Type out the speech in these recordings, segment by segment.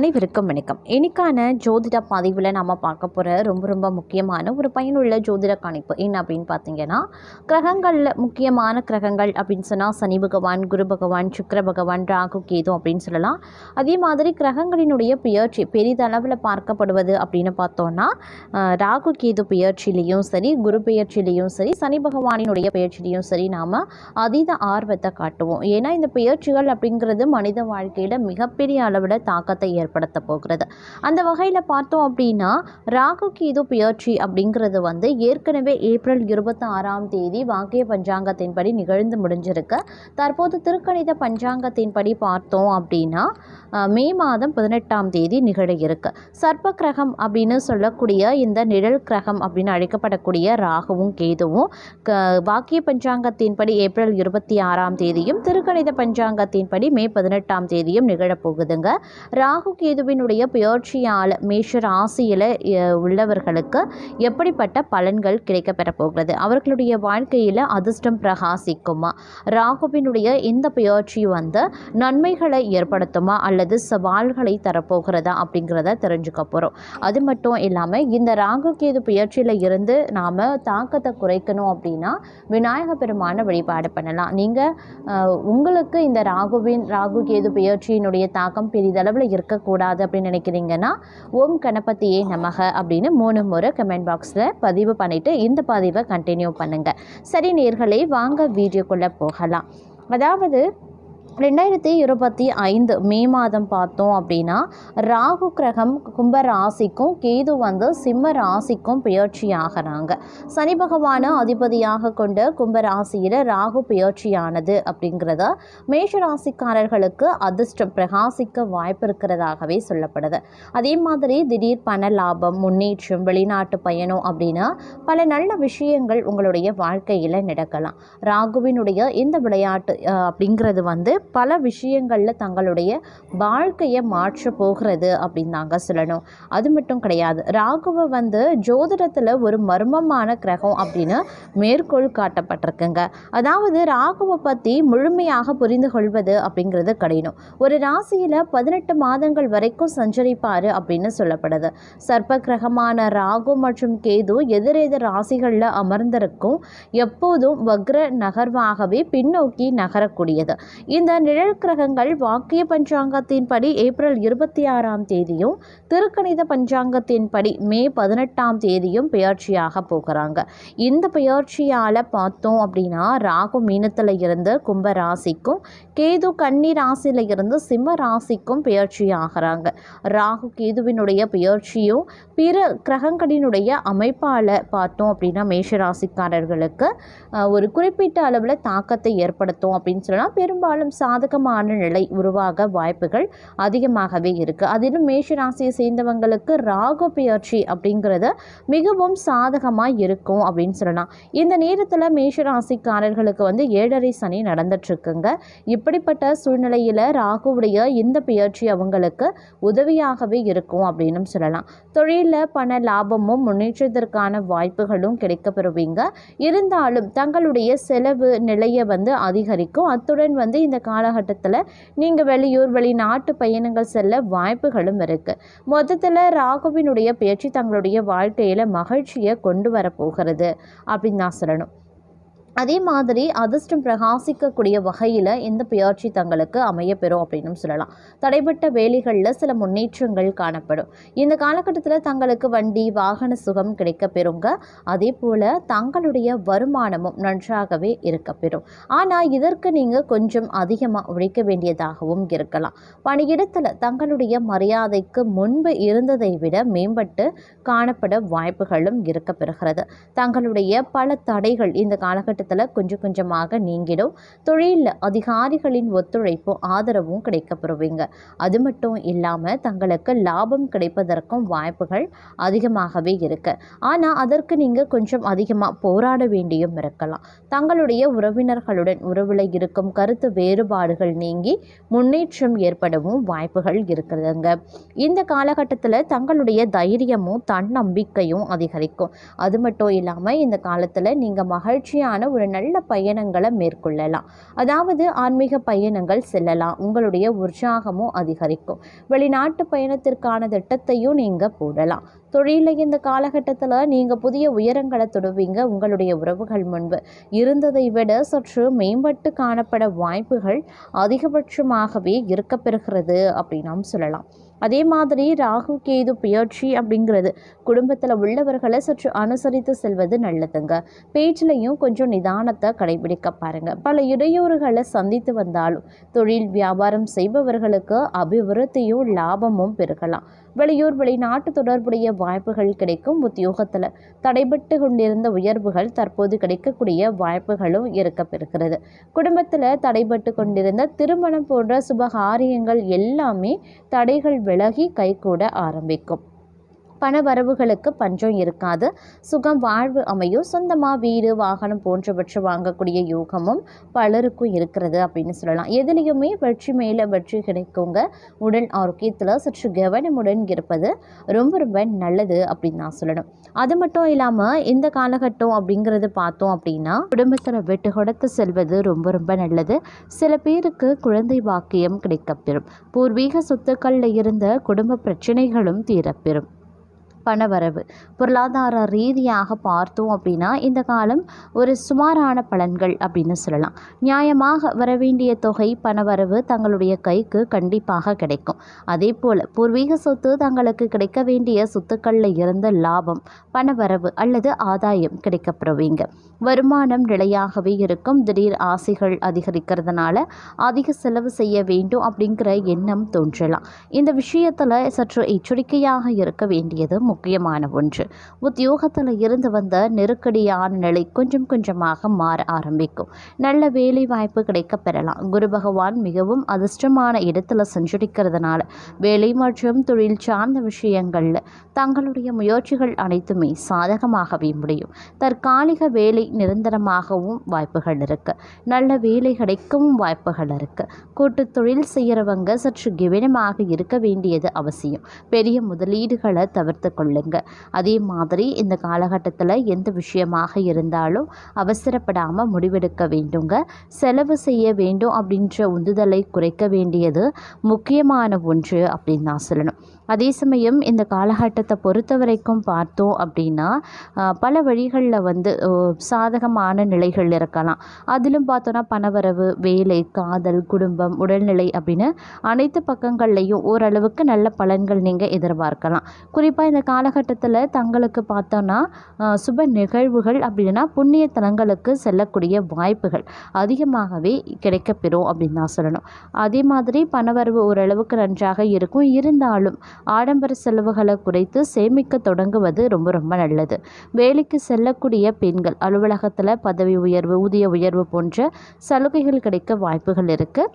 அனைவருக்கும் வணக்கம். இன்னைக்கான ஜோதிட பதிவில் நம்ம பார்க்க போகிற ரொம்ப ரொம்ப முக்கியமான ஒரு பயனுள்ள ஜோதிட கணிப்பு என்ன அப்படின்னு பார்த்தீங்கன்னா கிரகங்களில் முக்கியமான கிரகங்கள் அப்படின்னு சொன்னால் சனி பகவான் குரு பகவான் சுக்கர பகவான் ராகு கேது அப்படின்னு சொல்லலாம். அதே மாதிரி கிரகங்களினுடைய பெயர்ச்சி பெரிதளவில் பார்க்கப்படுவது அப்படின்னு பார்த்தோன்னா ராகு கேது பெயர்ச்சியிலையும் சரி குரு பெயர்ச்சியிலையும் சரி சனி பகவானினுடைய பெயர்ச்சியிலையும் சரி நாம் அதீத ஆர்வத்தை காட்டுவோம். ஏன்னா இந்த பெயர்ச்சிகள் அப்படிங்கிறது மனித வாழ்க்கையில் மிகப்பெரிய அளவில் தாக்கத்தை ஏற்படுத்த போகிறது. அந்த வகையில் பார்த்தோம் அப்படின்னா ராகு கேது புயற்சி அப்படிங்கிறது வந்து ஏற்கனவே ஏப்ரல் இருபத்தி ஆறாம் தேதி வாக்கிய பஞ்சாங்கத்தின்படி நிகழ்ந்து முடிஞ்சிருக்கு. தற்போது திருக்கணித பஞ்சாங்கத்தின்படி பார்த்தோம் அப்படின்னா மே மாதம் பதினெட்டாம் தேதி நிகழ இருக்கு. சர்ப்ப கிரகம் அப்படின்னு சொல்லக்கூடிய இந்த நிழல் கிரகம் அப்படின்னு அழைக்கப்படக்கூடிய ராகுவும் கேதுவும் வாக்கிய பஞ்சாங்கத்தின்படி ஏப்ரல் இருபத்தி ஆறாம் தேதியும் திருக்கணித பஞ்சாங்கத்தின்படி மே பதினெட்டாம் தேதியும் நிகழப்போகுதுங்க ராகு ராகு கேதுவினுடைய பெயர்ச்சியால் மேஷ ராசியில் உள்ளவர்களுக்கு எப்படிப்பட்ட பலன்கள் கிடைக்கப்பெற போகிறது? அவர்களுடைய வாழ்க்கையில் அதிர்ஷ்டம் பிரகாசிக்குமா? ராகுவினுடைய இந்த பெயர்ச்சி வந்து நன்மைகளை ஏற்படுத்துமா? அல்லது சவால்களை தரப்போகிறதா அப்படிங்கிறத தெரிஞ்சுக்க போகிறோம் அது மட்டும் இல்லாமல் இந்த ராகு கேது பெயர்ச்சியில் இருந்து நாம் தாக்கத்தை குறைக்கணும் அப்படின்னா விநாயக பெருமான வழிபாடு பண்ணலாம். நீங்கள் உங்களுக்கு இந்த ராகுவின் ராகு கேது பெயர்ச்சியினுடைய தாக்கம் பெரிதளவில் மறக்கக்கூடாது அப்படின்னு நினைக்கிறீங்கன்னா ஓம் கணபதியே நமக அப்படின்னு மூணு முறை கமெண்ட் பாக்ஸில் பதிவு பண்ணிவிட்டு இந்த பதிவை கண்டினியூ பண்ணுங்கள் சரி நேர்களே வாங்க வீடியோக்குள்ளே போகலாம். அதாவது ரெண்டாயிரத்தி இருபத்தி ஐந்து மே மாதம் பார்த்தோம் அப்படின்னா ராகு கிரகம் கும்ப ராசிக்கும் கேது வந்து சிம்ம ராசிக்கும் பயிற்சி ஆகிறாங்க சனி பகவான அதிபதியாக கொண்ட கும்ப ராசியில் ராகு பெயர்ச்சியானது அப்படிங்கிறத மேஷ ராசிக்காரர்களுக்கு அதிர்ஷ்டம் பிரகாசிக்க வாய்ப்பு இருக்கிறதாகவே சொல்லப்படுது. அதே மாதிரி திடீர் பண லாபம் முன்னேற்றம் வெளிநாட்டு பயணம் அப்படின்னா பல நல்ல விஷயங்கள் உங்களுடைய வாழ்க்கையில் நடக்கலாம். ராகுவினுடைய இந்த விளையாட்டு அப்படிங்கிறது வந்து பல விஷயங்களில் தங்களுடைய வாழ்க்கையை மாற்ற போகிறது அப்படின்னு தாங்க சொல்லணும். அது மட்டும் கிடையாது. ராகுவை வந்து ஜோதிடத்தில் ஒரு மர்மமான கிரகம் அப்படின்னு மேற்கோள் காட்டப்பட்டிருக்குங்க. அதாவது ராகுவை பற்றி முழுமையாக புரிந்து கொள்வது அப்படிங்கிறது கடினம். ஒரு ராசியில் பதினெட்டு மாதங்கள் வரைக்கும் சஞ்சரிப்பார் அப்படின்னு சொல்லப்படுது. சர்ப்ப கிரகமான ராகு மற்றும் கேது எதிரெதிர் ராசிகளில் அமர்ந்திருக்கும். எப்போதும் வக்ர நகர்வாகவே பின்னோக்கி நகரக்கூடியது. இந்த நிழல் கிரகங்கள் வாக்கிய பஞ்சாங்கத்தின்படி ஏப்ரல் இருபத்தி ஆறாம் தேதியும் திருக்கணித பஞ்சாங்கத்தின்படி மே பதினெட்டாம் தேதியும் பெயர்ச்சியாக போகிறாங்க. இந்த பெயர்ச்சியால் பார்த்தோம் அப்படின்னா ராகு மீனத்தில் இருந்து கும்ப ராசிக்கும் கேது கன்னி ராசியில் இருந்து சிம்ம ராசிக்கும் பெயர்ச்சி ஆகிறாங்க. ராகு கேதுவினுடைய பெயர்ச்சியும் பிற கிரகங்களினுடைய அமைப்பால் பார்த்தோம் அப்படின்னா மேஷ ராசிக்காரர்களுக்கு ஒரு குறிப்பிட்ட அளவில் தாக்கத்தை ஏற்படுத்தும் அப்படின்னு சொல்லலாம். பெரும்பாலும் சாதகமான நிலை உருவாக வாய்ப்புகள் அதிகமாகவே இருக்குது அதிலும் மேஷ ராசியை சேர்ந்தவங்களுக்கு ராகு பெயர்ச்சி அப்படிங்கிறது மிகவும் சாதகமாக இருக்கும் அப்படின்னு சொல்லலாம். இந்த நேரத்தில் மேஷராசிக்காரர்களுக்கு வந்து ஏழரை சனி நடந்துட்டுருக்குங்க. இப்படிப்பட்ட சூழ்நிலையில் ராகுவுடைய இந்த பெயர்ச்சி அவங்களுக்கு உதவியாகவே இருக்கும் அப்படின்னு சொல்லலாம். தொழிலில் பண லாபமும் முன்னேற்றத்திற்கான வாய்ப்புகளும் கிடைக்கப்பெறுவீங்க. இருந்தாலும் தங்களுடைய செலவு நிலையை வந்து அதிகரிக்கும். அத்துடன் வந்து இந்த காலகட்டத்தில் நீங்கள் வெளியூர் வெளிநாட்டு பயணங்கள் செல்ல வாய்ப்புகளும் இருக்குது மொத்தத்தில் ராகுவினுடைய பேச்சு தங்களுடைய வாழ்க்கையில் மகிழ்ச்சியை கொண்டு வரப்போகிறது அப்படின்னு நான் சொல்லணும். அதே மாதிரி அதிர்ஷ்டம் பிரகாசிக்கக்கூடிய வகையில் இந்த பெயர்ச்சி தங்களுக்கு அமையப்பெறும் அப்படின்னு சொல்லலாம். தடைப்பட்ட வேலைகளில் சில முன்னேற்றங்கள் காணப்படும். இந்த காலகட்டத்தில் தங்களுக்கு வண்டி வாகன சுகம் கிடைக்கப்பெறுங்க. அதே போல் தங்களுடைய வருமானமும் நன்றாகவே இருக்கப்பெறும். ஆனால் இதற்கு நீங்கள் கொஞ்சம் அதிகமாக உழைக்க வேண்டியதாகவும் இருக்கலாம். பணியிடத்தில் தங்களுடைய மரியாதைக்கு முன்பு இருந்ததை விட மேம்பட்டு காணப்பட வாய்ப்புகளும் இருக்கப்பெறுகிறது. தங்களுடைய பல தடைகள் இந்த காலகட்டத்தில் கொஞ்சம் கொஞ்சமாக நீங்கிடும். தொழிலில் அதிகாரிகளின் ஒத்துழைப்பும் ஆதரவும் கிடைக்கப்பெறுவீங்க. அது மட்டும் இல்லாமல் தங்களுக்கு லாபம் கிடைப்பதற்கும் வாய்ப்புகள் அதிகமாகவே இருக்கு. ஆனால் அதற்கு நீங்கள் கொஞ்சம் அதிகமாக போராட வேண்டியும் இருக்கலாம். தங்களுடைய உறவினர்களுடன் உறவில் இருக்கும் கருத்து வேறுபாடுகள் நீங்கி முன்னேற்றம் ஏற்படவும் வாய்ப்புகள் இருக்கிறதுங்க இந்த காலகட்டத்தில் தங்களுடைய தைரியமும் தன்னம்பிக்கையும் அதிகரிக்கும். அது மட்டும் இல்லாமல் இந்த காலத்தில் நீங்கள் மகிழ்ச்சியான ஒரு நல்ல பயணங்களை மேற்கொள்ளலாம். அதாவது ஆன்மீக பயணங்கள் செல்லலாம். உங்களுடைய உற்சாகமும் அதிகரிக்கும். வெளிநாட்டு பயணத்திற்கான திட்டத்தையும் நீங்கள் போடலாம். தொழிலில் இந்த காலகட்டத்தில் நீங்கள் புதிய உயரங்களை தொடுவீங்க. உங்களுடைய உறவுகள் முன்பு இருந்ததை விட சற்று மேம்பட்டு காணப்பட வாய்ப்புகள் அதிகபட்சமாகவே இருக்கப்பெறுகிறது அப்படின்னும் சொல்லலாம். அதே மாதிரி ராகு கேது புயற்சி அப்படிங்கிறது குடும்பத்தில் உள்ளவர்களை சற்று அனுசரித்து செல்வது நல்லதுங்க. பேச்சிலையும் கொஞ்சம் நிதானத்தை கடைபிடிக்க பாருங்க. பல இடையூறுகளை சந்தித்து வந்தாலும் தொழில் வியாபாரம் செய்பவர்களுக்கு அபிவிருத்தியும் லாபமும் பெருகலாம். வெளியூர் வெளிநாட்டு தொடர்புடைய வாய்ப்புகள் கிடைக்கும். உத்தியோகத்தில் தடைபட்டு கொண்டிருந்த உயர்வுகள் தற்போது கிடைக்கக்கூடிய வாய்ப்புகளும் இருக்கப்பெறுகிறது குடும்பத்தில் தடைபட்டு கொண்டிருந்த திருமணம் போன்ற சுபகாரியங்கள் எல்லாமே தடைகள் விலகி கைகூட ஆரம்பிக்கும். பண வரவுகளுக்கு பஞ்சம் இருக்காது. சுகம் வாழ்வு அமையும். சொந்தமாக வீடு வாகனம் போன்றவற்றை வாங்கக்கூடிய யோகமும் பலருக்கும் இருக்கிறது அப்படின்னு சொல்லலாம். எதுலேயுமே வெற்றி மேலே வெற்றி கிடைக்குங்க. உடல் ஆரோக்கியத்தில் சற்று கவனமுடன் இருப்பது ரொம்ப ரொம்ப நல்லது அப்படின்னு நான் சொல்லணும். அது மட்டும் இல்லாமல் இந்த காலகட்டம் அப்படிங்கிறது பார்த்தோம் அப்படின்னா குடும்பத்தில் விட்டு கொடுத்து செல்வது ரொம்ப ரொம்ப நல்லது. சில பேருக்கு குழந்தை பாக்கியம் கிடைக்கப்பெறும். பூர்வீக சொத்துக்களில் இருந்த குடும்ப பிரச்சனைகளும் தீரப்பெறும். பணவரவு. பொருளாதார ரீதியாக பார்த்தோம் அப்படின்னா இந்த காலம் ஒரு சுமாரான பலன்கள் அப்படின்னு சொல்லலாம். நியாயமாக வரவேண்டிய தொகை பணவரவு தங்களுடைய கைக்கு கண்டிப்பாக கிடைக்கும். அதே போல் பூர்வீக சொத்து தங்களுக்கு கிடைக்க வேண்டிய சொத்துக்களில் இருந்த லாபம் பணவரவு அல்லது ஆதாயம் கிடைக்கப்பெறுவீங்க வருமானம் நிலையாகவே இருக்கும். திடீர் ஆசைகள் அதிகரிக்கிறதுனால அதிக செலவு செய்ய வேண்டும் அப்படிங்கிற எண்ணம் தோன்றலாம். இந்த விஷயத்தில் சற்று எச்சரிக்கையாக இருக்க வேண்டியது முக்கியமான ஒன்று. உத்தியோகத்தில் இருந்து வந்த நெருக்கடியான நிலை கொஞ்சம் கொஞ்சமாக மாற ஆரம்பிக்கும். நல்ல வேலை வாய்ப்பு கிடைக்க பெறலாம். குரு பகவான் மிகவும் அதிர்ஷ்டமான இடத்துல சஞ்சரிக்கிறதுனால வேலை மற்றும் தொழில் சார்ந்த விஷயங்களில் தங்களுடைய முயற்சிகள் அனைத்துமே சாதகமாகவே முடியும். தற்காலிக வேலை நிரந்தரமாகவும் வாய்ப்புகள் இருக்கு. நல்ல வேலை கிடைக்கவும் வாய்ப்புகள் இருக்கு. கூட்டு தொழில் செய்கிறவங்க சற்று கவனமாக இருக்க வேண்டியது அவசியம். பெரிய முதலீடுகளை தவிர்த்து கொள்ளுங்க. அதே மாதிரி இந்த காலகட்டத்தில் எந்த விஷயமாக இருந்தாலும் அவசரப்படாமல் முடிவெடுக்க வேண்டுங்க. செலவு செய்ய வேண்டும் அப்படின்ற உந்துதலை குறைக்க வேண்டியது முக்கியமான ஒன்று அப்படின்னு நான் சொல்லணும். அதே சமயம் இந்த காலகட்டத்தை பொறுத்த வரைக்கும் பார்த்தோம் அப்படின்னா பல வழிகளில் வந்து சாதகமான நிலைகள் இருக்கலாம். அதிலும் பார்த்தோன்னா பணவரவு வேலை காதல் குடும்பம் உடல்நிலை அப்படின்னு அனைத்து பக்கங்கள்லையும் ஓரளவுக்கு நல்ல பலன்கள் நீங்கள் எதிர்பார்க்கலாம். குறிப்பாக இந்த காலகட்டத்தில் தங்களுக்கு பார்த்தோன்னா சுப நிகழ்வுகள் அப்படின்னா புண்ணிய தலங்களுக்கு செல்லக்கூடிய வாய்ப்புகள் அதிகமாகவே கிடைக்கப்பெறும் அப்படின்னு தான் சொல்லணும். அதே மாதிரி பணவரவு ஓரளவுக்கு நன்றாக இருக்கும். இருந்தாலும் ஆடம்பர செலவுகளை குறைத்து சேமிக்க தொடங்குவது ரொம்ப ரொம்ப நல்லது. வேலைக்கு செல்லக்கூடிய பெண்கள் அலுவலகத்தில் பதவி உயர்வு ஊதிய உயர்வு போன்ற சலுகைகள் கிடைக்க வாய்ப்புகள் இருக்குது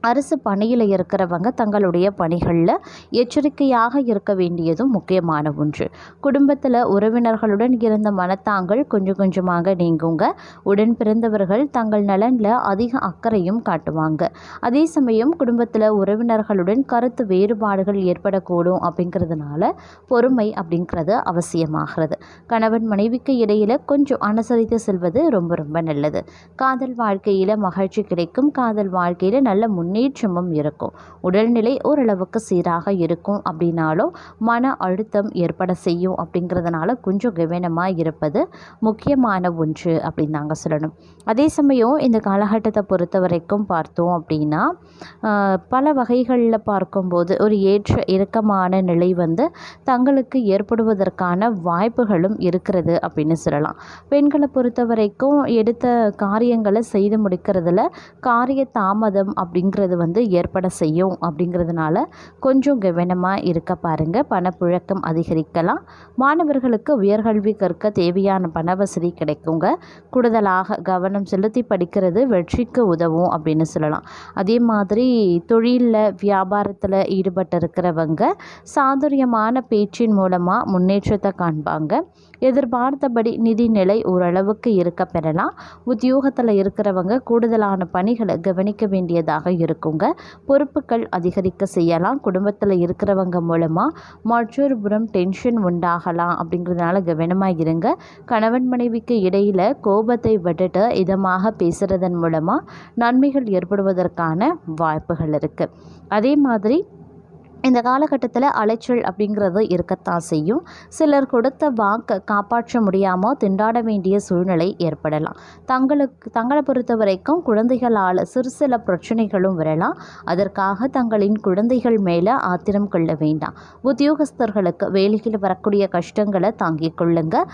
அரசு பணியில் இருக்கிறவங்க தங்களுடைய பணிகளில் எச்சரிக்கையாக இருக்க வேண்டியதும் முக்கியமான ஒன்று. குடும்பத்தில் உறவினர்களுடன் இருந்த மனத்தாங்கள் கொஞ்சம் கொஞ்சமாக நீங்குங்க. உடன் பிறந்தவர்கள் தங்கள் நலனில் அதிக அக்கறையும் காட்டுவாங்க. அதே சமயம் குடும்பத்தில் உறவினர்களுடன் கருத்து வேறுபாடுகள் ஏற்படக்கூடும் அப்படிங்கிறதுனால பொறுமை அப்படிங்கிறது அவசியமாகிறது. கணவன் மனைவிக்கு இடையில் கொஞ்சம் அனுசரித்து செல்வது ரொம்ப ரொம்ப நல்லது. காதல் வாழ்க்கையில் மகிழ்ச்சி கிடைக்கும். காதல் வாழ்க்கையில் நல்ல முன் முன்னேற்றமும் இருக்கும். உடல்நிலை ஓரளவுக்கு சீராக இருக்கும் அப்படின்னாலும் மன அழுத்தம் ஏற்பட செய்யும் அப்படிங்கிறதுனால கொஞ்சம் கவனமாக இருப்பது முக்கியமான ஒன்று அப்படின்னு நாங்கள் சொல்லணும். அதே சமயம் இந்த காலகட்டத்தை பொறுத்த வரைக்கும் பார்த்தோம் அப்படின்னா பல வகைகளில் பார்க்கும்போது ஒரு ஏற்ற இறக்கமான நிலை வந்து தங்களுக்கு ஏற்படுவதற்கான வாய்ப்புகளும் இருக்கிறது அப்படின்னு சொல்லலாம். பெண்களை பொறுத்த வரைக்கும் எடுத்த காரியங்களை செய்து முடிக்கிறதுல காரிய தாமதம் அப்படிங்கிற அப்படிங்கிறது வந்து ஏற்பட செய்யும் அப்படிங்கிறதுனால கொஞ்சம் கவனமாக இருக்க பாருங்கள் பணப்புழக்கம் அதிகரிக்கலாம். மாணவர்களுக்கு உயர்கல்வி கற்க தேவையான பண வசதி கிடைக்குங்க. கூடுதலாக கவனம் செலுத்தி படிக்கிறது வெற்றிக்கு உதவும் அப்படின்னு சொல்லலாம். அதே மாதிரி தொழிலில் வியாபாரத்தில் ஈடுபட்டு இருக்கிறவங்க சாதுரியமான பேச்சின் மூலமாக முன்னேற்றத்தை காண்பாங்க. எதிர்பார்த்தபடி நிதி நிலை ஓரளவுக்கு இருக்க பெறலாம். உத்தியோகத்தில் இருக்கிறவங்க கூடுதலான பணிகளை கவனிக்க வேண்டியதாக இருக்கும் இருக்குங்க. பொறுப்புகள் அதிகரிக்க செய்யலாம். குடும்பத்தில் இருக்கிறவங்க மூலமாக மற்றொரு புறம் டென்ஷன் உண்டாகலாம் அப்படிங்கிறதுனால கவனமாக இருங்க. கணவன் மனைவிக்கு இடையில் கோபத்தை விட்டுட்டு இதமாக பேசுகிறதன் மூலமாக நன்மைகள் ஏற்படுவதற்கான வாய்ப்புகள் இருக்குது அதே மாதிரி இந்த காலகட்டத்தில் அலைச்சல் அப்படிங்கிறது இருக்கத்தான் செய்யும். சிலர் கொடுத்த வாக்கை காப்பாற்ற முடியாமல் திண்டாட வேண்டிய சூழ்நிலை ஏற்படலாம். தங்களுக்கு தங்களை பொறுத்த வரைக்கும் குழந்தைகளால் சிறு சில பிரச்சனைகளும் வரலாம். அதற்காக தங்களின் குழந்தைகள் மேலே ஆத்திரம் கொள்ள வேண்டாம். உத்தியோகஸ்தர்களுக்கு வேலையில் வரக்கூடிய கஷ்டங்களை தாங்கிக் கொள்ளுங்க.